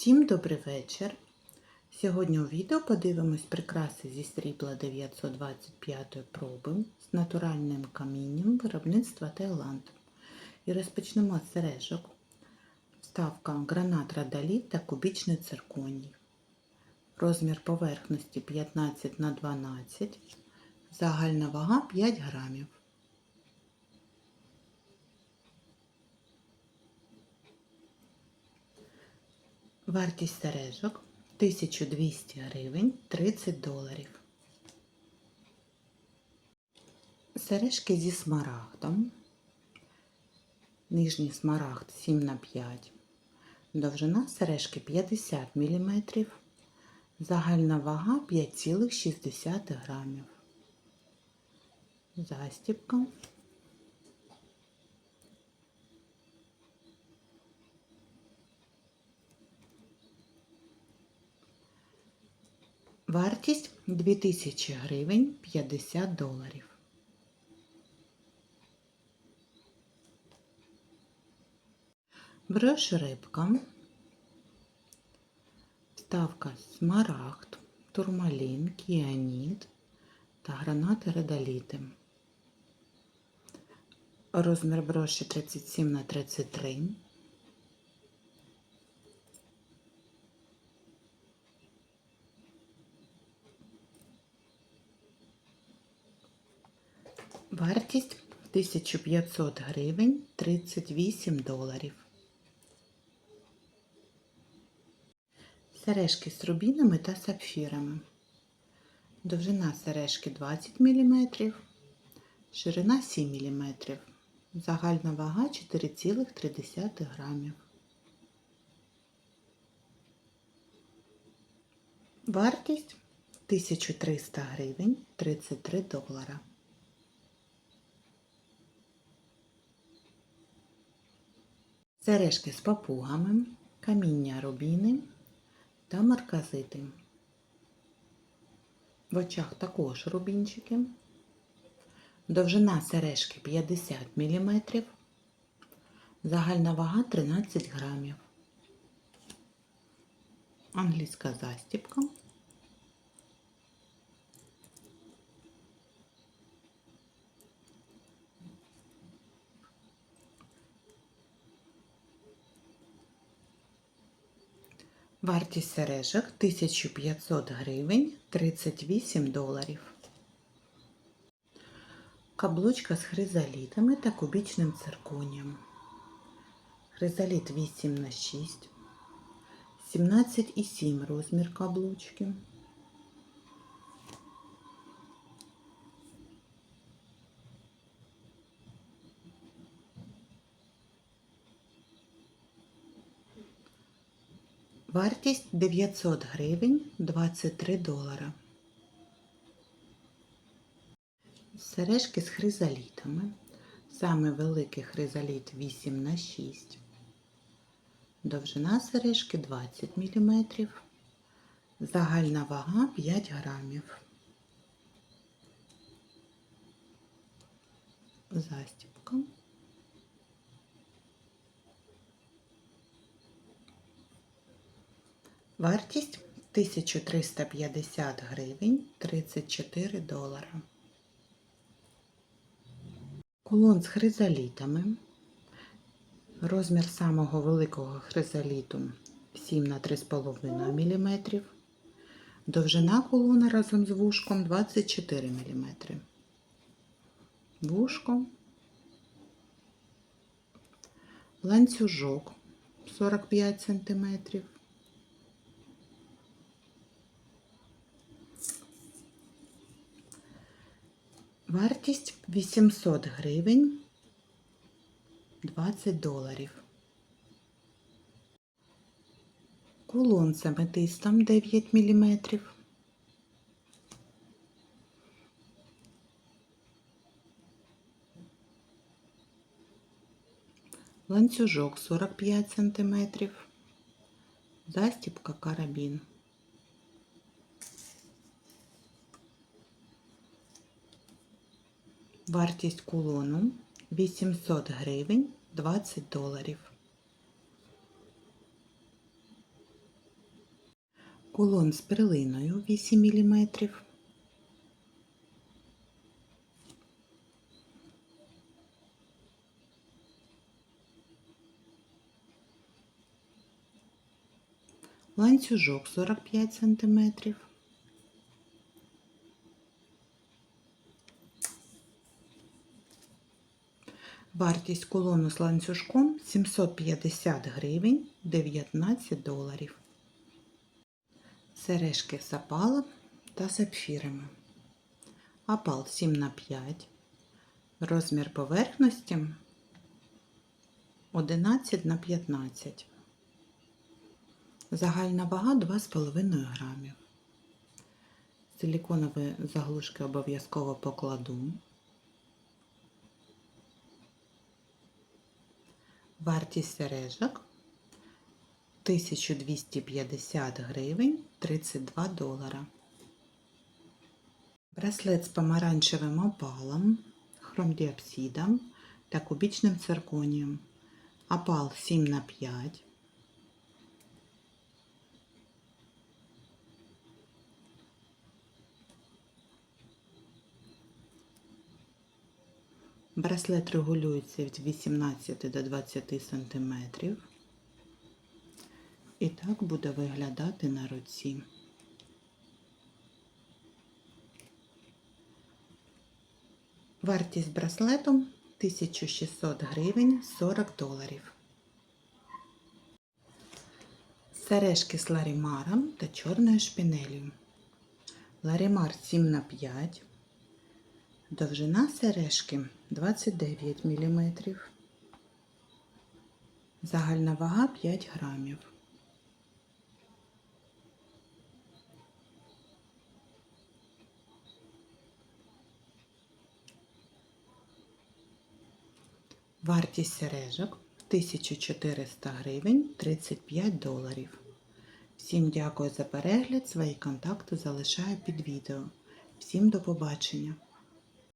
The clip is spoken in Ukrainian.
Всім добрий вечір. Сьогодні у відео подивимось прикраси зі срібла 925 проби з натуральним камінням виробництва Таїланд. І розпочнемо з сережок. Вставка гранат радаліт та кубічний цирконій. Розмір поверхності 15 на 12. Загальна вага 5 грамів. Вартість сережок 1200 гривень 30 доларів. Сережки зі смарагдом. Нижній смарагд 7 на 5. Довжина сережки 50 мм. Загальна вага 5,6 грамів. Застібка. Вартість 2000 гривень 50 доларів. Брош рибка, вставка смарагд, турмалін, кіаніт та гранати редаліти. Розмір броші 37 на 33. Вартість 1500 гривень 38 доларів. Сережки з рубінами та сапфірами. Довжина сережки 20 мм, ширина 7 мм, загальна вага 4,3 грамів. Вартість 1300 гривень 33 долара. Сережки з папугами, каміння рубіни та марказити. В очах також рубінчики. Довжина сережки 50 мм. Загальна вага 13 грамів. Англійська застібка. Вартість сережок 1500 гривень 38 доларів. Каблучка з хризалітами та кубічним цирконієм. Хризаліт 8 на 6, 17,7 розмір каблучки. Вартість 900 гривень 23 долара. Сережки з хризалітами. Саме великий хризаліт 8 на 6. Довжина сережки 20 мм. Загальна вага 5 грамів. Застібка. Вартість 1350 гривень 34 долара. Кулон з хризалітами. Розмір самого великого хризаліту 7 на 3,5 мм. Довжина кулона разом з вушком 24 мм. Вушко. Ланцюжок 45 см. Вартість 800 гривень 20 доларів. Кулон з аметистом 9 мм. Ланцюжок 45 см. Застібка карабін. Вартість кулону 800 гривень 20 доларів. Кулон з перлиною 8 мм. Ланцюжок 45 см. Вартість кулону з ланцюжком 750 гривень 19 доларів. Сережки з опалом та сапфірами. Опал 7 на 5. Розмір поверхності 11 на 15. Загальна вага 2,5 грамів. Силіконові заглушки обов'язково покладу. Вартість сережок 1250 гривень 32 долара. Браслет з помаранчевим опалом, хромдіапсидом та кубічним цирконієм. Опал 7 на 5. Браслет регулюється від 18 до 20 см. І так буде виглядати на руці. Вартість браслету 1600 гривень 40 доларів. Сережки з ларімаром та чорною шпінелью. Ларімар 7 на 5. Довжина сережки 29 мм. Загальна вага 5 грамів. Вартість сережок 1400 гривень 35 доларів. Всім дякую за перегляд. Свої контакти залишаю під відео. Всім до побачення!